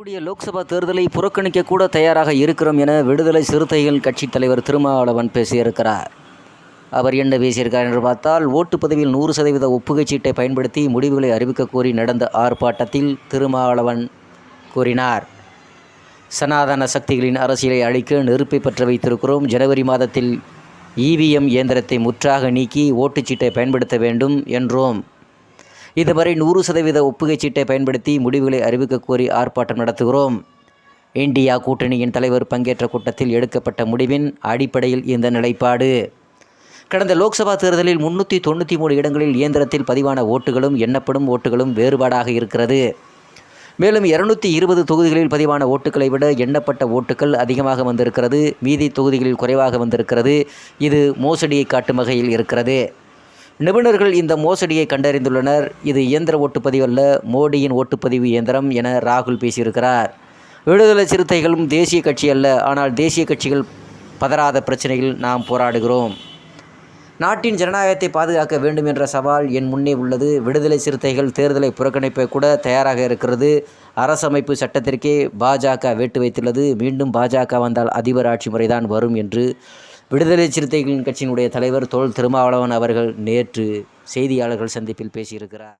வரக்கூடிய லோக்சபா தேர்தலை புறக்கணிக்க கூட தயாராக இருக்கிறோம் என விடுதலை சிறுத்தைகள் கட்சித் தலைவர் திருமாவளவன் பேசியிருக்கிறார். அவர் என்ன பேசியிருக்கார் என்று பார்த்தால் ஓட்டுப்பதிவில் நூறு சதவீத ஒப்புகை சீட்டை பயன்படுத்தி முடிவுகளை அறிவிக்க கோரி நடந்த ஆர்ப்பாட்டத்தில் திருமாவளவன் கூறினார். சனாதன சக்திகளின் அரசியலை அழிக்க நெருப்பை பற்ற வைத்திருக்கிறோம். ஜனவரி மாதத்தில் இவிஎம் இயந்திரத்தை முற்றாக நீக்கி ஓட்டுச்சீட்டை பயன்படுத்த வேண்டும் என்றோம் இதுவரை நூறு சதவீத ஒப்புகை சீட்டை பயன்படுத்தி முடிவுகளை அறிவிக்க கோரி ஆர்ப்பாட்டம் நடத்துகிறோம். இந்தியா கூட்டணியின் தலைவர் பங்கேற்ற கூட்டத்தில் எடுக்கப்பட்ட முடிவின் அடிப்படையில் இந்த நிலைப்பாடு. கடந்த லோக்சபா தேர்தலில் முன்னூற்றி தொண்ணூற்றி மூணு இடங்களில் இயந்திரத்தில் பதிவான ஓட்டுகளும் எண்ணப்படும் ஓட்டுகளும் வேறுபாடாக இருக்கிறது. மேலும் இருநூத்தி இருபது தொகுதிகளில் பதிவான ஓட்டுகளை விட எண்ணப்பட்ட ஓட்டுகள் அதிகமாக வந்திருக்கிறது. மீதி தொகுதிகளில் குறைவாக வந்திருக்கிறது. இது மோசடியை காட்டும் வகையில் இருக்கிறது. நிபுணர்கள் இந்த மோசடியை கண்டறிந்துள்ளனர். இது இயந்திர ஓட்டுப்பதிவு அல்ல மோடியின் ஓட்டுப்பதிவு இயந்திரம் என ராகுல் பேசியிருக்கிறார். விடுதலை சிறுத்தைகளும் தேசிய கட்சி அல்ல ஆனால் தேசிய கட்சிகள் பதறாத பிரச்சனையில் நாம் போராடுகிறோம். நாட்டின் ஜனநாயகத்தை பாதுகாக்க வேண்டும் என்ற சவால் என் முன்னே உள்ளது. விடுதலை சிறுத்தைகள் தேர்தலை புறக்கணிப்ப கூட தயாராக இருக்கிறது. அரசமைப்பு சட்டத்திற்கே பாஜக வேட்டு வைத்துள்ளது. மீண்டும் பாஜக வந்தால் அதிபர் ஆட்சி முறைதான் வரும் என்று விடுதலை சிறுத்தைகளின் கட்சியினுடைய தலைவர் தோல் திருமாவளவன் அவர்கள் நேற்று செய்தியாளர்கள் சந்திப்பில் பேசியிருக்கிறார்.